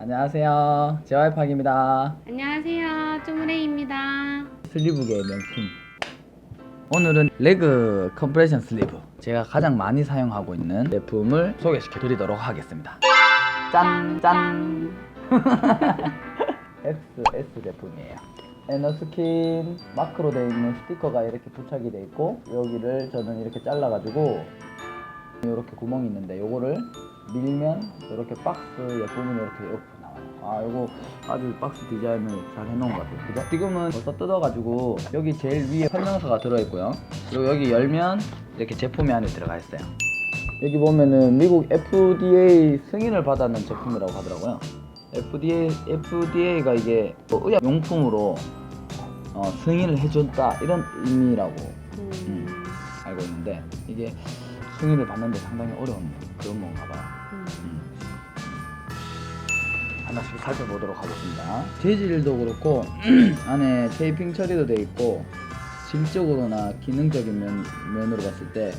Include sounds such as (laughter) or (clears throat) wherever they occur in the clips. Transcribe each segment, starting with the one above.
안녕하세요. 제와이팍입니다. 안녕하세요. 쪼무레입니다. 슬리브계의 명품. 오늘은 레그 컴프레션 슬리브. 제가 가장 많이 사용하고 있는 제품을 소개시켜 드리도록 하겠습니다. 짠, 짠. XS (laughs) 제품이에요. 에너스킨 마크로 되어 있는 스티커가 이렇게 부착이 되어 있고 여기를 저는 이렇게 잘라가지고 이렇게 구멍이 있는데 요거를 밀면 이렇게 박스 옆부분이 이렇게. 아 요거 아주 박스 디자인을 잘 해놓은 것 같아요. 그죠? 지금은 벌써 뜯어가지고 여기 제일 위에 설명서가 들어있고요. 그리고 여기 열면 이렇게 제품이 안에 들어가 있어요. 여기 보면은 미국 FDA 승인을 받았는 제품이라고 하더라고요. FDA FDA가 이게 또 의약 용품으로 어, 승인을 해줬다 이런 의미라고 음. 알고 있는데 이게 승인을 받는데 상당히 어려운 그런 건가 봐요. 음. 하나씩 살펴보도록 하겠습니다. 재질도 그렇고 (clears throat) 안에 테이핑 처리도 돼 있고 질적으로나 기능적인 면, 면으로 봤을 때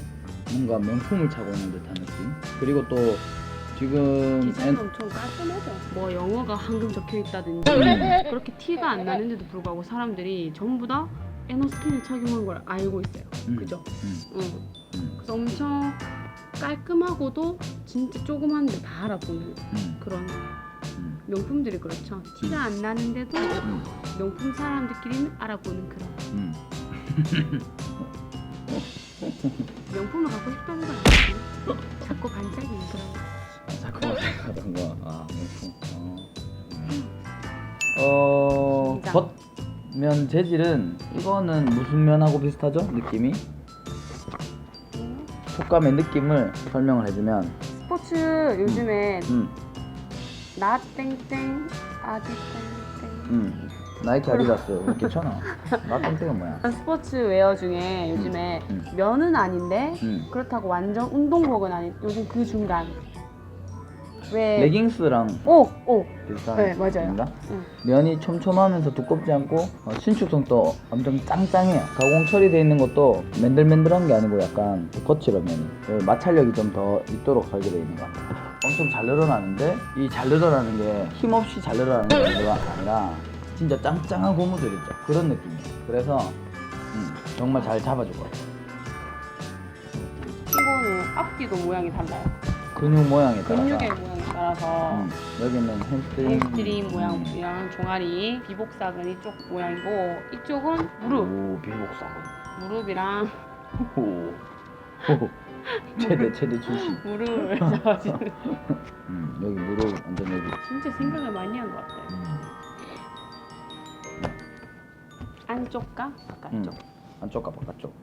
뭔가 명품을 차고 있는 듯한 느낌. 그리고 또 지금 디자인 엔- 엄청 깔끔하죠. 뭐 영어가 황금 적혀 있다든지 그렇게 티가 안 나는데도 불구하고 사람들이 전부 다 에너스킨을 착용한 걸 알고 있어요. 음, 그죠? 음, 응. 음, 그래서 엄청 깔끔하고도 진짜 조그만데 다 알아보는 음, 그런 음, 명품들이 그렇죠. 티가 안 나는데도 음, 명품 사람들끼리는 알아보는 그런 음. (laughs) 명품을 갖고 싶다는 건 아니고 자꾸 반짝이는 그런 아, 자꾸만 생각하던 거. 아, 명품. 어, 어 진짜. 겉면 재질은 이거는 무슨 면하고 비슷하죠? 느낌이? 음. 촉감의 느낌을 설명을 해주면 스포츠 요즘에 음, 나 땡땡 아디 땡땡 음. 나이키 아디다스 괜찮아 나 땡땡은 뭐야 스포츠 웨어 중에 요즘에 음. 면은 아닌데 음. 그렇다고 완전 운동복은 아닌 요즘 그 중간 왜 레깅스랑 오! 오! 비슷한 네, 맞아요. 응. 면이 촘촘하면서 두껍지 않고 어, 신축성도 엄청 짱짱해요 가공 처리되어 있는 것도 맨들맨들한 게 아니고 약간 거칠어 면이 그 마찰력이 좀 더 있도록 설계되어 있는 것 같아요 엄청 잘 늘어나는데 이 잘 늘어나는 게 힘없이 잘 늘어나는 게 아니라, 아니라 진짜 짱짱한 고무줄 있죠. 그런 느낌이에요. 그래서 음, 정말 잘 잡아줄 것 같아요. 이거는 앞뒤도 모양이 달라요. 근육 모양에 따라서. 근육의 모양에 따라서. 음, 여기는 햄스트링. 음, 모양이랑 종아리 비복사근 이쪽 모양이고 이쪽은 무릎. 오 비복사근. 무릎이랑 오, (laughs) 오. 최대 최대 출시 무릎을 (laughs) 잡아주는. 음, 여기 무릎 완전 여기 진짜 생각을 많이 한 것 같아요. 음, 안쪽과 바깥쪽. 안쪽과 바깥쪽.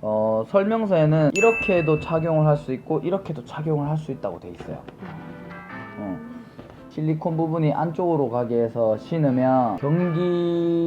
어, 설명서에는 이렇게도 착용을 할 수 있고 이렇게도 착용을 할 수 있다고 돼 있어요. 어. 실리콘 부분이 안쪽으로 가게 해서 신으면 경기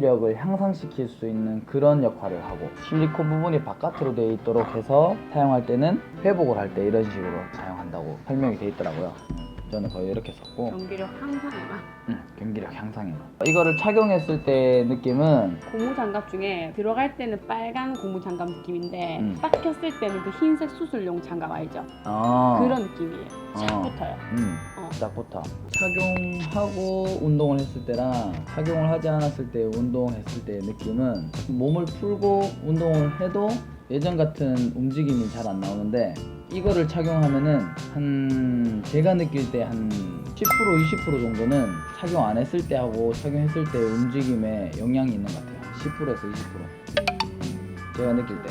력을 향상시킬 수 있는 그런 역할을 하고 실리콘 부분이 바깥으로 되어 있도록 해서 사용할 때는 회복을 할 때 이런 식으로 사용한다고 설명이 되어 있더라고요 음, 저는 거의 이렇게 썼고 경기력 향상에만 음, 경기력 향상에 이거를 착용했을 때 느낌은 고무 장갑 중에 들어갈 때는 빨간 고무 장갑 느낌인데 음. 딱 꼈을 때는 그 흰색 수술용 장갑 알죠? 아, 그런 느낌이에요. 착 어. 붙어요. 음, 어. 딱 붙어. 착용하고 운동을 했을 때랑 착용을 하지 않았을 때 운동했을 때의 느낌은 몸을 풀고 운동을 해도 예전 같은 움직임이 잘 안 나오는데 이거를 착용하면은 한 제가 느낄 때 한 10% 20% 정도는 착용 안 했을 때 하고 착용했을 때 움직임에 영향이 있는 것 같아요. 10%에서 20% 음, 제가 느낄 때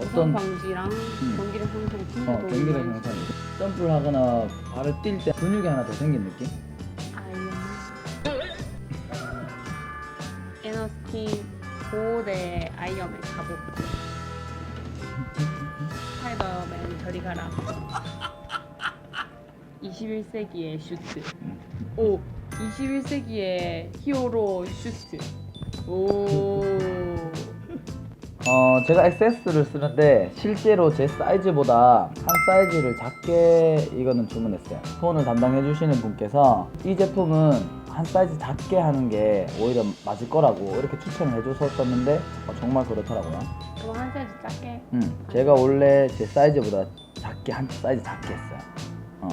어떤 방지랑 경기력 향상에 진짜 어, 도움이 경기력 많이 향상이 점프를 하거나 발을 뛸 때 근육이 하나 더 생긴 느낌? 아이언. 에너스킨 보호대 아이언맨 가복 스파이더맨 저리 가라. 21세기의 슈트. 오 21세기의 히어로 슈트. 오 어, 제가 XS를 쓰는데 실제로 제 사이즈보다 한 사이즈를 작게 이거는 주문했어요. 손을 담당해 주시는 분께서 이 제품은 한 사이즈 작게 하는 게 오히려 맞을 거라고 이렇게 추천을 해줬었는데 어, 정말 그렇더라고요. 그럼 한 사이즈 작게 음, 제가 원래 제 사이즈보다 작게 한 사이즈 작게 했어요. 어.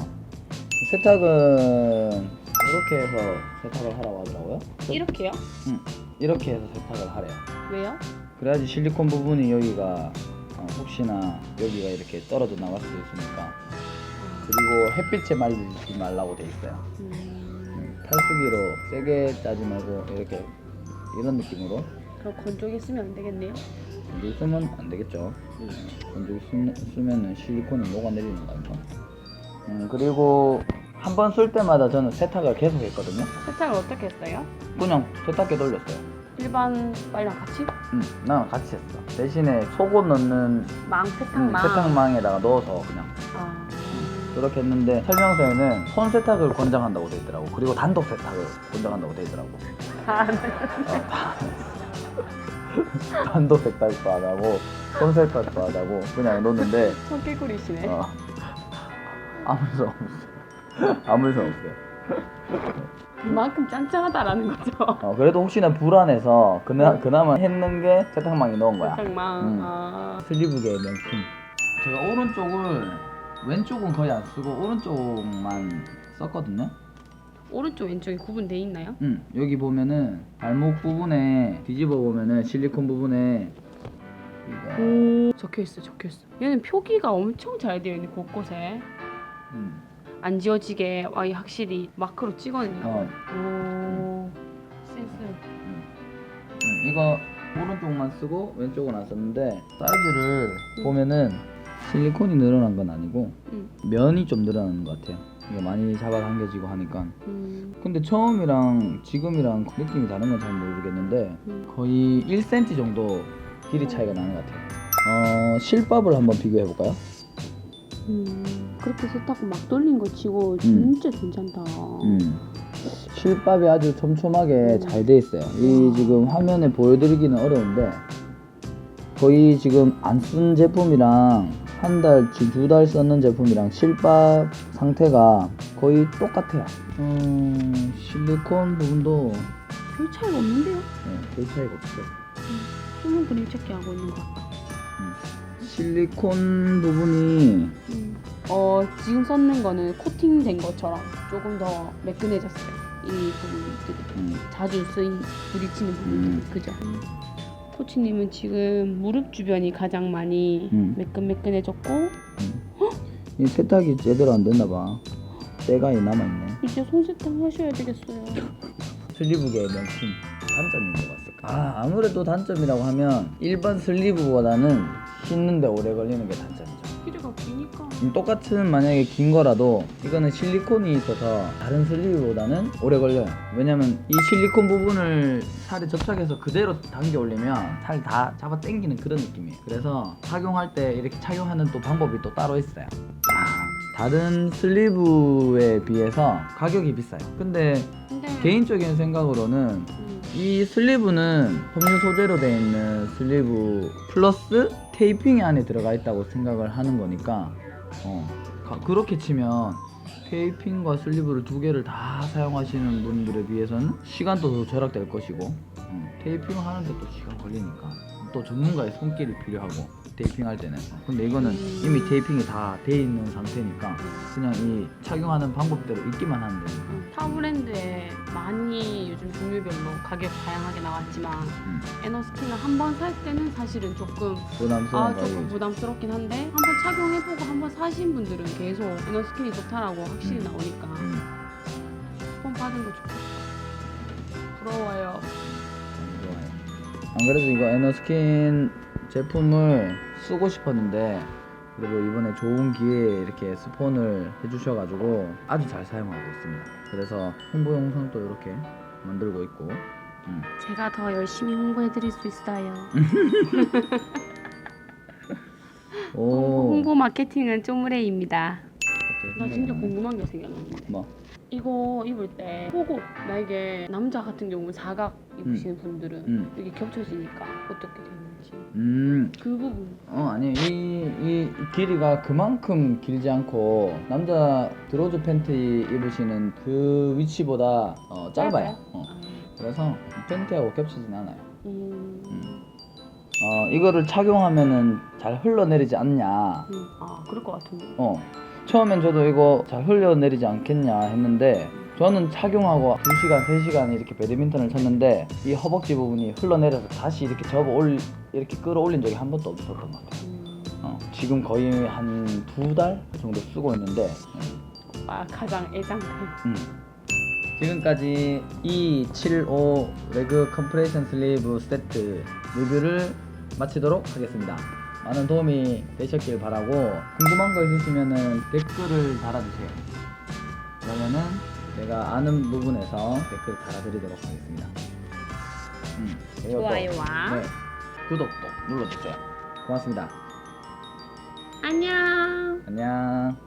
세탁은 이렇게 해서 세탁을 하라고 하더라고요. 이렇게요? 응. 이렇게 해서 세탁을 하래요. 왜요? 그래야지 실리콘 부분이 여기가 어, 혹시나 여기가 이렇게 떨어져 나갈 수도 있으니까 그리고 햇빛에 말리지 말라고 돼 있어요. 음, 탈수기로 세게 짜지 말고 이렇게 이런 느낌으로 그럼 건조기 쓰면 안 되겠네요? 건조기 쓰면 안 되겠죠. 음. 건조기 쓰, 쓰면은 실리콘이 녹아내리는 거니까. 음, 그리고 한 번 쓸 때마다 저는 세탁을 계속 했거든요. 세탁을 어떻게 했어요? 그냥 세탁기 돌렸어요. 일반 빨랑 같이? 응, 나는 같이 했어. 대신에 속옷 넣는 망 음, 세탁망. 세탁망에다가 넣어서 그냥 아, 그렇게 했는데 설명서에는 손 세탁을 권장한다고 돼 있더라고. 그리고 단독 세탁을 권장한다고 돼 있더라고. 아, 네. 어, 다- (laughs) 단독 세탁도 안 하고 손 세탁도 안 하고 그냥 놓는데 성개구리시네. 어, 아무 일 없어요. 아무 일 없어요. 그만큼 짠짠하다라는 거죠. (laughs) 어, 그래도 혹시나 불안해서 그나, 그나마 했는 게 세탁망에 넣은 거야. 세탁망. 음. 아, 슬리브계의 명품. 제가 오른쪽을 왼쪽은 거의 안 쓰고 오른쪽만 썼거든요. 오른쪽 왼쪽이 구분돼 있나요? 음, 여기 보면은 발목 부분에 뒤집어 보면은 실리콘 부분에 이거 오, 적혀 있어, 적혀 있어. 얘는 표기가 엄청 잘 되어 있네 곳곳에. 음, 안 지워지게 와, 이 확실히 마크로 찍어내는 거. 어, 오, 센스. 음, 이거 오른쪽만 쓰고 왼쪽은 안 썼는데 사이즈를 음. 보면은 실리콘이 늘어난 건 아니고 음. 면이 좀 늘어나는 것 같아요. 이게 많이 잡아당겨지고 하니까. 음, 근데 처음이랑 지금이랑 느낌이 다른 건 잘 모르겠는데 음. 거의 1cm 정도 길이 차이가 나는 것 같아요. 어, 실밥을 한번 비교해 볼까요? 음, 그렇게 세탁 막 돌린 거 치고 진짜 괜찮다. 음. 실밥이 아주 촘촘하게 음. 잘돼 있어요. 이 지금 화면에 보여드리기는 어려운데 거의 지금 안 쓴 제품이랑 한 달, 두 달 썼는 제품이랑 실밥 상태가 거의 똑같아요. 음, 실리콘 부분도 별 차이가 없는데요? 네, 별 차이가 없어. 수분 그림 찾기 하고 있는 것 같다. 실리콘 부분이 음. 어, 지금 썼는 거는 코팅된 것처럼 조금 더 매끈해졌어요. 이 부분들이 음, 자주 쓰인 부딪히는 부분들 음. 그죠? 코치님은 지금 무릎 주변이 가장 많이 음. 매끈매끈해졌고 이 세탁이 제대로 안 됐나 봐. 때가 남아 있네. 이제 손세탁 하셔야 되겠어요. 슬리브계의 명품 단점이 뭐가 있을까? 아 아무래도 단점이라고 하면 일반 슬리브보다는 씻는데 오래 걸리는 게 단점이죠. 길이가 기니까. 음, 똑같은 만약에 긴 거라도 이거는 실리콘이 있어서 다른 슬리브보다는 오래 걸려요. 왜냐면 이 실리콘 부분을 살에 접착해서 그대로 당겨 올리면 살 다 잡아 당기는 그런 느낌이에요. 그래서 착용할 때 이렇게 착용하는 또 방법이 또 따로 있어요. 아, 다른 슬리브에 비해서 가격이 비싸요. 근데 근데 개인적인 생각으로는 음, 이 슬리브는 섬유 소재로 되어 있는 슬리브 플러스 테이핑이 안에 들어가 있다고 생각을 하는 거니까 어, 가- 그렇게 치면 테이핑과 슬리브를 두 개를 다 사용하시는 분들에 비해서는 시간도 더 절약될 것이고 음, 테이핑 하는데 또 시간 걸리니까 또 전문가의 손길이 필요하고 테이핑 할 때는 근데 이거는 음. 이미 테이핑이 다 돼 있는 상태니까 그냥 이 착용하는 방법대로 입기만 하면 되니까 음, 타 브랜드에 많이 요즘 종류별로 가격 다양하게 나왔지만 음, 에너스킨을 한 번 살 때는 사실은 조금 부담스러운 아. 조금 부담스럽긴 한데 한 번 착용해보고 한 번 사신 분들은 계속 에너스킨이 좋다라고 확실히 음. 나오니까 음. 쿠폰 받은 거 좋겠다 부러워요 안 좋아요. 안 그래도 이거 에너스킨 제품을 쓰고 싶었는데 그래도 이번에 좋은 기회에 이렇게 스폰을 해주셔가지고 아주 잘 사용하고 있습니다. 그래서 홍보 영상도 이렇게 만들고 있고 음. 제가 더 열심히 홍보해드릴 수 있어요 오 홍보 마케팅은 쪼무레입니다 나 진짜. 궁금한 게 생겼는데 뭐? 이거 입을 때 속옷 만약에 남자 같은 경우는 사각 입으시는 분들은 음. 이게 겹쳐지니까 어떻게 되는지 음, 그 부분 어 아니 이, 이 길이가 그만큼 길지 않고 남자 드로즈 팬티 입으시는 그 위치보다 어, 짧아요. 짧아요? 어. 아, 그래서 팬티하고 겹치진 않아요. 음, 어, 이거를 착용하면은 잘 흘러내리지 않냐. 음, 아 그럴 것 같은데 어. 처음엔 저도 이거 잘 흘러내리지 않겠냐 했는데 저는 착용하고 2시간, 3시간 이렇게 배드민턴을 쳤는데 이 허벅지 부분이 흘러내려서 다시 이렇게 접어 올 이렇게 끌어올린 적이 한 번도 없었던 것 같아요. 음, 어, 지금 거의 한 두 달 정도 쓰고 있는데 아 가장 애장템. 음. 지금까지 E75 레그 컴프레션 슬리브 세트 리뷰를 마치도록 하겠습니다. 많은 도움이 되셨길 바라고 궁금한 거 있으시면 댓글을 달아주세요. 그러면은 제가 아는 부분에서 댓글 달아드리도록 하겠습니다. 음, 그리고 또, 좋아요와 네, 구독도 눌러주세요. 고맙습니다. 안녕. 안녕.